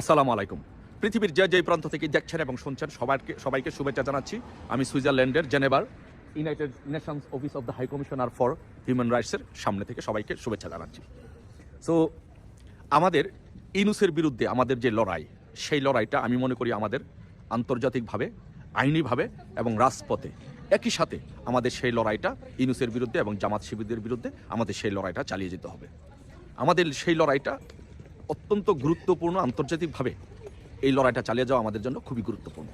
আসসালামু আলাইকুম। পৃথিবীর যে যে প্রান্ত থেকে দেখছেন এবং শুনছেন, সবাইকে সবাইকে শুভেচ্ছা জানাচ্ছি। আমি সুইজারল্যান্ডের জেনেভার United Nations office of the high commissioner for human রাইটসের সামনে থেকে সবাইকে শুভেচ্ছা জানাচ্ছি। সো আমাদের ইনুসের বিরুদ্ধে আমাদের যে লড়াই, সেই লড়াইটা আমি মনে করি আমাদের আন্তর্জাতিকভাবে, আইনিভাবে এবং রাজপথে একই সাথে আমাদের সেই লড়াইটা ইনুসের বিরুদ্ধে এবং জামাত শিবিরদের বিরুদ্ধে আমাদের সেই লড়াইটা চালিয়ে যেতে হবে। আমাদের সেই লড়াইটা অত্যন্ত গুরুত্বপূর্ণ আন্তর্জাতিকভাবে এই লড়াইটা চালিয়ে যাওয়া আমাদের জন্য খুবই গুরুত্বপূর্ণ।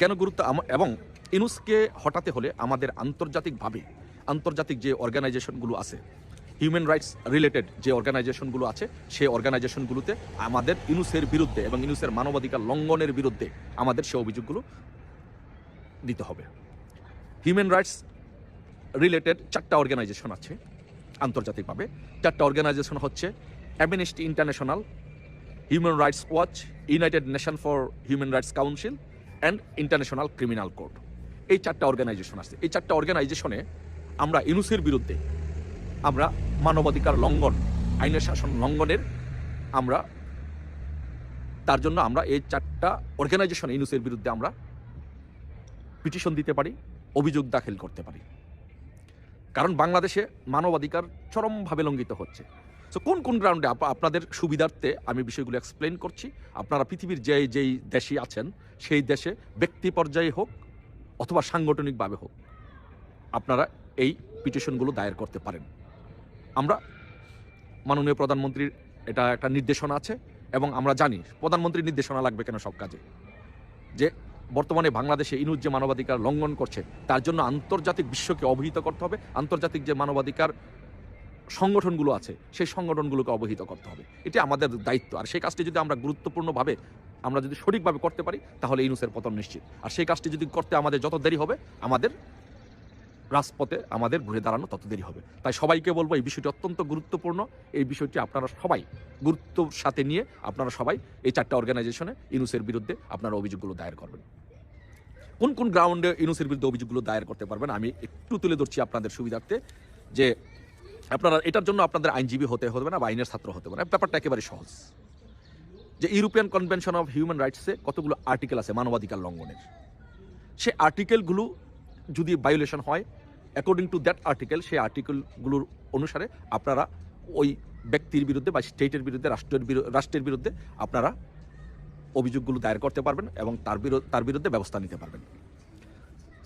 কেন গুরুত্ব? এবং ইনুসকে হটাতে হলে আমাদের আন্তর্জাতিকভাবে, আন্তর্জাতিক যে অর্গানাইজেশনগুলো আছে, হিউম্যান রাইটস রিলেটেড যে অর্গানাইজেশনগুলো আছে, সেই অর্গানাইজেশনগুলোতে আমাদের ইনুসের বিরুদ্ধে এবং ইনুসের মানবাধিকার লঙ্ঘনের বিরুদ্ধে আমাদের সে অভিযোগগুলো দিতে হবে। হিউম্যান রাইটস রিলেটেড চারটা অর্গানাইজেশন আছে আন্তর্জাতিকভাবে। চারটা অর্গানাইজেশন হচ্ছে Amnesty International Human Rights Watch United Nation for Human Rights Council and International Criminal Court এই চারটা অর্গানাইজেশন আছে। এই চারটা অর্গানাইজেশনে আমরা ইনুসের বিরুদ্ধে আমরা মানবাধিকার লঙ্ঘন, আইনের শাসন লঙ্ঘনের আমরা তার জন্য আমরা এই চারটা অর্গানাইজেশন ইনুসের বিরুদ্ধে আমরা পিটিশন দিতে পারি, অভিযোগ দাখিল করতে পারি। কারণ বাংলাদেশে মানবাধিকার চরমভাবে লঙ্ঘিত হচ্ছে। সো কোন কোন গ্রাউন্ডে আপনাদের সুবিধার্থে আমি বিষয়গুলো এক্সপ্লেন করছি? আপনারা পৃথিবীর যে যেই দেশে আছেন, সেই দেশে ব্যক্তি পর্যায়ে হোক অথবা সাংগঠনিকভাবে হোক, আপনারা এই পিটিশনগুলো দায়ের করতে পারেন। আমরা মাননীয় প্রধানমন্ত্রীর এটা একটা নির্দেশনা আছে এবং আমরা জানি প্রধানমন্ত্রীর নির্দেশনা লাগবে কেন সব কাজে। যে বর্তমানে বাংলাদেশে ইনুজ যে মানবাধিকার লঙ্ঘন করছে, তার জন্য আন্তর্জাতিক বিশ্বকে অবহিত করতে হবে। আন্তর্জাতিক যে মানবাধিকার সংগঠনগুলো আছে, সেই সংগঠনগুলোকে অবহিত করতে হবে। এটি আমাদের দায়িত্ব। আর সেই কাজটি যদি আমরা গুরুত্বপূর্ণভাবে আমরা যদি সঠিকভাবে করতে পারি, তাহলে ইনুসের পতন নিশ্চিত। আর সেই কাজটি যদি করতে আমাদের যত দেরি হবে, আমাদের রাজপথে আমাদের ঘুরে দাঁড়ানো তত দেরি হবে। তাই সবাইকে বলব, এই বিষয়টি অত্যন্ত গুরুত্বপূর্ণ। এই বিষয়টি আপনারা সবাই গুরুত্বর সাথে নিয়ে আপনারা সবাই এই চারটা অর্গানাইজেশনে ইনুসের বিরুদ্ধে আপনারা অভিযোগগুলো দায়ের করবেন। কোন কোন গ্রাউন্ডে ইনুসের বিরুদ্ধে অভিযোগগুলো দায়ের করতে পারবেন, আমি একটু তুলে ধরছি আপনাদের সুবিধার্থে যে আপনারা এটার জন্য আপনাদের আইনজীবী হতে হবে না বা আইনের ছাত্র হতে হবে না ব্যাপারটা একেবারে সহজ। যে ইউরোপিয়ান কনভেনশন অফ হিউম্যান রাইটসে কতগুলো আর্টিকেল আছে মানবাধিকার লঙ্ঘনের? সে আর্টিকেলগুলো যদি ভায়োলেশন হয় অ্যাকর্ডিং টু দ্যাট আর্টিকেল সেই আর্টিকেলগুলোর অনুসারে আপনারা ওই ব্যক্তির বিরুদ্ধে বা স্টেটের বিরুদ্ধে, রাষ্ট্রের রাষ্ট্রের বিরুদ্ধে আপনারা অভিযোগগুলো দায়ের করতে পারবেন এবং তার বিরুদ্ধে তার বিরুদ্ধে ব্যবস্থা নিতে পারবেন।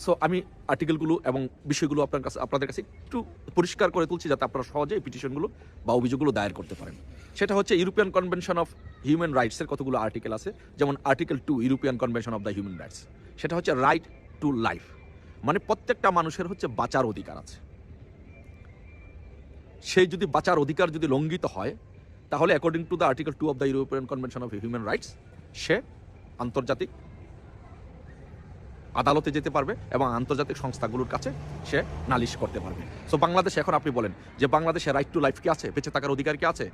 সো আমি আর্টিকেলগুলো এবং বিষয়গুলো আপনার কাছে, আপনাদের কাছে একটু পরিষ্কার করে তুলছি যাতে আপনারা সহজে পিটিশনগুলো বা অভিযোগগুলো দায়ের করতে পারেন। সেটা হচ্ছে ইউরোপিয়ান কনভেনশন অফ হিউম্যান রাইটসের কতগুলো আর্টিকেল আছে? যেমন article two European Convention of the Human Rights সেটা হচ্ছে রাইট টু লাইফ মানে প্রত্যেকটা মানুষের হচ্ছে বাঁচার অধিকার আছে। সেই যদি বাঁচার অধিকার যদি লঙ্ঘিত হয়, তাহলে according to the article two of the European Convention of Human Rights সে আন্তর্জাতিক আদালতে যেতে পারবে এবং আন্তর্জাতিক সংস্থাগুলোর কাছে সে নালিশ করতে পারবে। সো বাংলাদেশে এখন আপনি বলেন যে বাংলাদেশে রাইট টু লাইফ কি আছে? বেঁচে থাকার অধিকার কি আছে?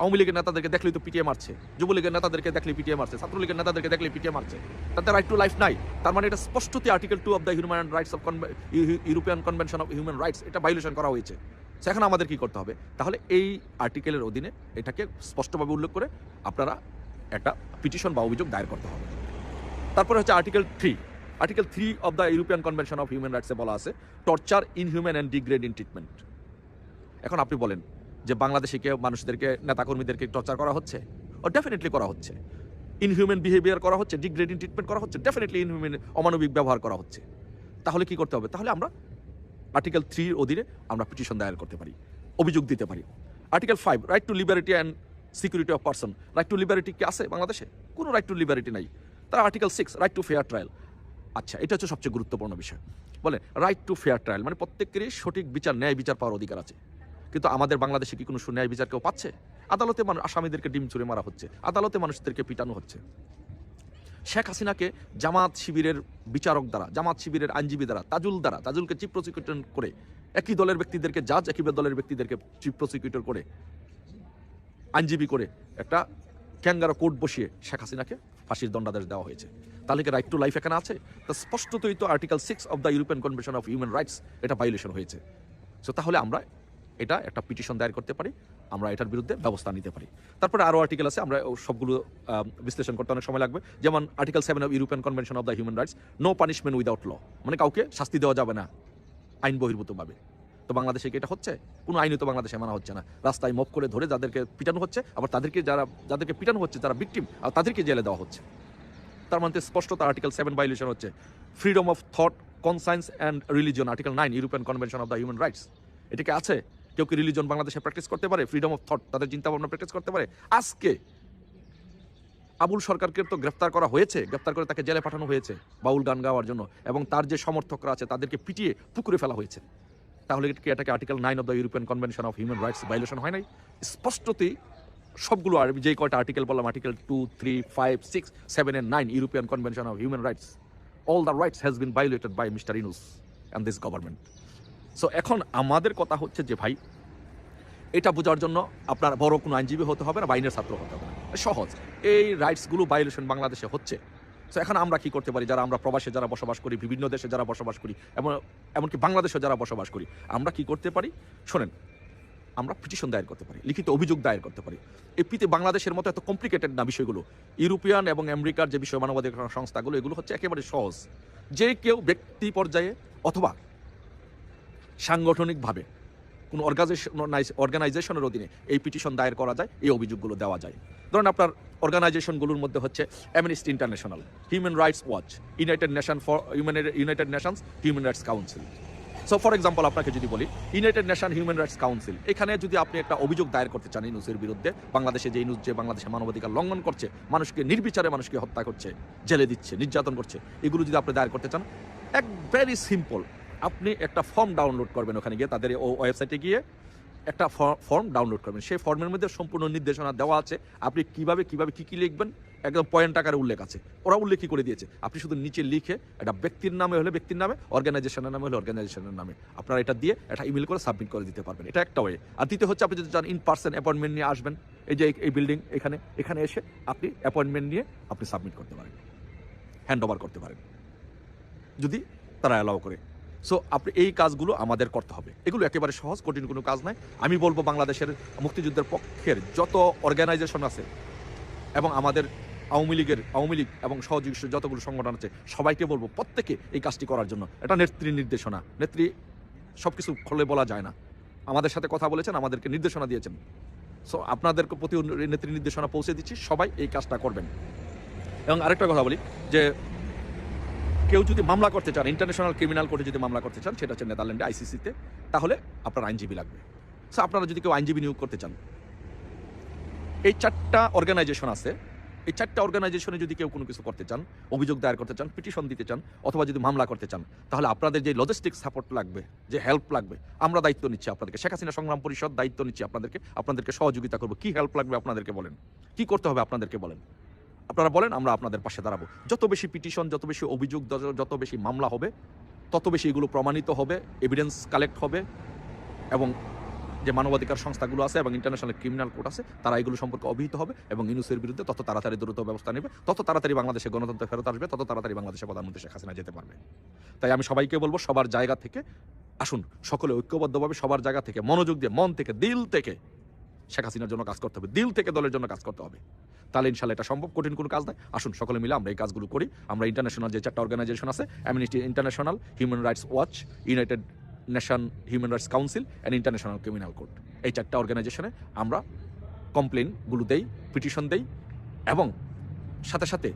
আওয়ামী লীগের নেতাদেরকে দেখলেই তো পিটিয়ে মারছে, যুবলীগের নেতাদেরকে দেখলে পিটিয়ে মারছে, ছাত্রলীগের নেতাদেরকে দেখলে পিটিয়ে মারছে। তাতে রাইট টু লাইফ নাই। তার মানে এটা স্পষ্টতই article two of the human rights of European Convention of Human Rights এটা ভাইলেশন করা হয়েছে। এখন আমাদের কি করতে হবে? তাহলে এই আর্টিকেলের অধীনে এটাকে স্পষ্টভাবে উল্লেখ করে আপনারা একটা পিটিশন বা অভিযোগ দায়ের করতে হবে। তারপরে হচ্ছে article three article three of the European Convention of human রাইটসে বলা আছে torture inhuman and degrading treatment এখন আপনি বলেন যে বাংলাদেশে কেউ মানুষদেরকে, নেতাকর্মীদেরকে টর্চার করা হচ্ছে? ও ডেফিনেটলি করা হচ্ছে। ইনহিউম্যান বিহেভিয়ার করা হচ্ছে ডিগ্রেডিং ট্রিটমেন্ট করা হচ্ছে ডেফিনেটলি ইনহিউম্যান অমানবিক ব্যবহার করা হচ্ছে। তাহলে কি করতে হবে? তাহলে আমরা আর্টিকেল থ্রির অধীনে আমরা পিটিশন দায়ের করতে পারি, অভিযোগ দিতে পারি। Article five right to liberty and security of person right to liberty কি আছে বাংলাদেশে? কোনো রাইট টু লিবারিটি নাই। তারা article six right to fair trial আচ্ছা এটা হচ্ছে সবচেয়ে গুরুত্বপূর্ণ বিষয়। বলে রাইট টু ফেয়ার ট্রায়াল মানে প্রত্যেকেরই সঠিক বিচার, ন্যায় বিচার পাওয়ার অধিকার আছে। কিন্তু আমাদের বাংলাদেশে কি কোনো ন্যায় বিচার কেউ পাচ্ছে? আদালতে মানুষ আসামিদেরকে ডিম চুরে মারা হচ্ছে, আদালতে মানুষদেরকে পিটানো হচ্ছে। শেখ হাসিনাকে জামাত শিবিরের বিচারক দ্বারা, জামাত শিবিরের আইনজীবী দ্বারা, তাজুল দ্বারা, তাজুলকে চিফ প্রসিকিউটর করে, একই দলের ব্যক্তিদেরকে জাজ একই দলের ব্যক্তিদেরকে চিফ প্রসিকিউটর করে, আইনজীবী করে একটা ক্যাঙ্গারো কোর্ট বসিয়ে শেখ হাসিনাকে ফাঁসির দণ্ডাদেশ দেওয়া হয়েছে। তাহলে কি রাইট টু লাইফ এখানে আছে। তা স্পষ্টতই তো article six of the European convention of human rights এটা ভাইলেশন হয়েছে। সো তাহলে আমরা এটা একটা পিটিশন দায়ের করতে পারি, আমরা এটার বিরুদ্ধে ব্যবস্থা নিতে পারি। তারপরে আরও আর্টিকেল আছে, আমরা সবগুলো বিশ্লেষণ করতে অনেক সময় লাগবে। যেমন article seven of European Convention of the Human Rights no punishment without law মানে কাউকে শাস্তি দেওয়া যাবে না, আইন বহির্ভূতভাবে। তো বাংলাদেশে কি এটা হচ্ছে? কোনো আইনই তো বাংলাদেশে মানা হচ্ছে না। রাস্তায় মপ করে ধরে যাদেরকে পিটানো হচ্ছে, আবার তাদেরকে যারা, যাদেরকে পিটানো হচ্ছে, যারা ভিকটিম আর তাদেরকে জেলে দেওয়া হচ্ছে। তার মধ্যে স্পষ্ট তার আর্টিকেল সেভেন ভাইলেশন হচ্ছে। Freedom of thought conscience and religion article nine European Convention of the Human Rights এটাকে আছে? কেউ কি রিলিজন বাংলাদেশে প্র্যাকটিস করতে পারে? ফ্রিডম অফ থট তাদের চিন্তা ভাবনা প্র্যাকটিস করতে পারে? আজকে আবুল সরকারকে তো গ্রেফতার করা হয়েছে, গ্রেফতার করে তাকে জেলে পাঠানো হয়েছে বাউল গান গাওয়ার জন্য। এবং তার যে সমর্থকরা আছে, তাদেরকে পিটিয়ে পুকুরে ফেলা হয়েছে। তাহলে কি এটাকে article nine of the European Convention of Human Rights violation হয় নাই? স্পষ্টতই সবগুলো আর যেই কয়টা আর্টিকেল বললাম article two three five six seven and nine European Convention of Human Rights all the rights has been violated by mister Yunus and this government so এখন আমাদের কথা হচ্ছে যে ভাই, এটা বোঝার জন্য আপনার বড় কোনো আইনজীবী হতে হবে না বাইনের ছাত্র হতে হবে সহজ। এই রাইটসগুলো ভাইলেশন বাংলাদেশে হচ্ছে। তো এখন আমরা কি করতে পারি? যারা আমরা প্রবাসে যারা বসবাস করি, বিভিন্ন দেশে যারা বসবাস করি, এমন, এমনকি বাংলাদেশে যারা বসবাস করি, আমরা কি করতে পারি? শোনেন, আমরা পিটিশন দায়ের করতে পারি, লিখিত অভিযোগ দায়ের করতে পারি। এপিতে বাংলাদেশের মতো এত কমপ্লিকেটেড না বিষয়গুলো। ইউরোপিয়ান এবং আমেরিকার যে বিষয় মানবাধিকার সংস্থাগুলো, এগুলো হচ্ছে একেবারে সহজ। যে কেউ ব্যক্তি পর্যায়ে অথবা সাংগঠনিকভাবে কোনো অর্গানাইজেশন অর্গানাইজেশনের অধীনে এই পিটিশন দায়ের করা যায়, এই অভিযোগগুলো দেওয়া যায়। ধরেন আপনার অর্গানাইজেশনগুলোর মধ্যে হচ্ছে Amnesty International Human Rights Watch United Nation for United Nations Human Rights Council so for example আপনাকে যদি বলি United Nation Human Rights Council এখানে যদি আপনি একটা অভিযোগ দায়ের করতে চান ইনুসের বিরুদ্ধে, বাংলাদেশে যে ইনুস, যে বাংলাদেশে মানবাধিকার লঙ্ঘন করছে, মানুষকে নির্বিচারে মানুষকে হত্যা করছে, জেলে দিচ্ছে, নির্যাতন করছে, এগুলো যদি আপনি দায়ের করতে চান, এক ভেরি সিম্পল আপনি একটা ফর্ম ডাউনলোড করবেন ওখানে গিয়ে, তাদের ওয়েবসাইটে গিয়ে একটা ফর্ম ডাউনলোড করবেন। সেই ফর্মের মধ্যে সম্পূর্ণ নির্দেশনা দেওয়া আছে। আপনি কীভাবে কীভাবে কি কি লিখবেন? একদম পয়েন্ট আকারে উল্লেখ আছে। ওরা উল্লেখই করে দিয়েছে। আপনি শুধু নিচে লিখে একটা ব্যক্তির নামে হলে ব্যক্তির নামে অর্গানাইজেশনের নামে হলে অর্গানাইজেশনের নামে। আপনারা এটা দিয়ে একটা ইমেল করে সাবমিট করে দিতে পারবেন। এটা একটা ওয়ে আর দ্বিতীয় হচ্ছে, আপনি যদি চান ইন পার্সন অ্যাপয়েন্টমেন্ট নিয়ে আসবেন, এই যে এই বিল্ডিং এখানে এখানে এসে আপনি অ্যাপয়েন্টমেন্ট নিয়ে আপনি সাবমিট করতে পারেন। হ্যান্ড করতে পারেন। যদি তারা অ্যালাউ করে। সো আপনি এই কাজগুলো আমাদের করতে হবে। এগুলো একেবারে সহজ, কঠিন কোনো কাজ নয়। আমি বলব বাংলাদেশের মুক্তিযুদ্ধের পক্ষের যত অর্গানাইজেশন আছে এবং আমাদের আওয়ামী লীগের, আওয়ামী লীগ এবং সহযোগী যতগুলো সংগঠন আছে, সবাইকে বলব প্রত্যেকে এই কাজটি করার জন্য। এটা নেত্রী নির্দেশনা। নেত্রী সব কিছু খোলে বলা যায় না। আমাদের সাথে কথা বলেছেন, আমাদেরকে নির্দেশনা দিয়েছেন। সো আপনাদের প্রতি নেত্রী নির্দেশনা পৌঁছে দিচ্ছি। সবাই এই কাজটা করবেন। এবং আরেকটা কথা বলি, যে কেউ যদি মামলা করতে চান ইন্টারন্যাশনাল ক্রিমিনাল কোর্টে যদি মামলা করতে চান, সেটা হচ্ছে নেদারল্যান্ডে আইসিসিতে তাহলে আপনার আইনজীবী লাগবে। সো আপনারা যদি কেউ আইনজীবী নিয়োগ করতে চান, এই চারটা অর্গানাইজেশন আছে। এই চারটা অর্গানাইজেশনে যদি কেউ কোনো কিছু করতে চান, অভিযোগ দায়ের করতে চান পিটিশন দিতে চান, অথবা যদি মামলা করতে চান, তাহলে আপনাদের যে লজিস্টিক সাপোর্ট লাগবে, যে হেল্প লাগবে, আমরা দায়িত্ব নিচ্ছি আপনাদেরকে। শেখ হাসিনা সংগ্রাম পরিষদ দায়িত্ব নিচ্ছি আপনাদেরকে। আপনাদেরকে সহযোগিতা করব। কি হেল্প লাগবে আপনাদেরকে বলেন? কি করতে হবে আপনাদেরকে বলেন? আপনারা বলেন, আমরা আপনাদের পাশে দাঁড়াবো। যত বেশি পিটিশন, যত বেশি অভিযোগ, যত- বেশি মামলা হবে, তত বেশি এগুলো প্রমাণিত হবে এভিডেন্স কালেক্ট হবে, এবং যে মানবাধিকার সংস্থাগুলো আছে এবং ইন্টারন্যাশনাল ক্রিমিনাল কোর্ট আছে, তারা এগুলো সম্পর্কে অভিহিত হবে এবং ইনুসের বিরুদ্ধে তত তাড়াতাড়ি দ্রুত ব্যবস্থা নেবে, তত তাড়াতাড়ি বাংলাদেশে গণতন্ত্র ফেরত আসবে, তত তাড়াতাড়ি বাংলাদেশে প্রধানমন্ত্রী শেখ হাসিনা যেতে পারবে। তাই আমি সবাইকে বলব, সবার জায়গা থেকে আসুন, সকলে ঐক্যবদ্ধভাবে সবার জায়গা থেকে, মনোযোগ দিয়ে, মন থেকে, দিল থেকে শেখ হাসিনার জন্য কাজ করতে হবে, দিল থেকে দলের জন্য কাজ করতে হবে। তাহলে ইনশাল্লাহ এটা সম্ভব, কঠিন কোনো কাজ নয় আসুন, সকলে মিলে আমরা এই কাজগুলো করি। আমরা ইন্টারন্যাশনাল যে চারটা অর্গানাইজেশন আছে Amnesty International Human Rights Watch United Nation Human Rights Council and International Criminal Court এই চারটা অর্গানাইজেশনে আমরা কমপ্লেনগুলো দেই পিটিশন দেই এবং সাথে সাথে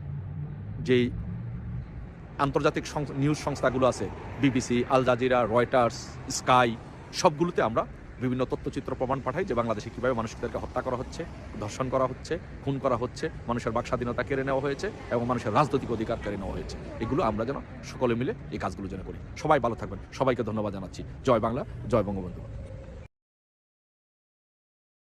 যেই আন্তর্জাতিক নিউজ সংস্থাগুলো আছে BBC Al Jazeera Reuters Sky সবগুলোতে আমরা বিভিন্ন তথ্যচিত্র প্রমাণ পাঠায় যে বাংলাদেশে কীভাবে মানুষদেরকে হত্যা করা হচ্ছে, ধর্ষণ করা হচ্ছে, খুন করা হচ্ছে, মানুষের বাক স্বাধীনতা কেড়ে নেওয়া হয়েছে এবং মানুষের রাজনৈতিক অধিকার কেড়ে নেওয়া হয়েছে। এগুলো আমরা যেন সকলে মিলে এই কাজগুলো যেন করি। সবাই ভালো থাকবেন। সবাইকে ধন্যবাদ জানাচ্ছি। জয় বাংলা, জয় বঙ্গবন্ধু।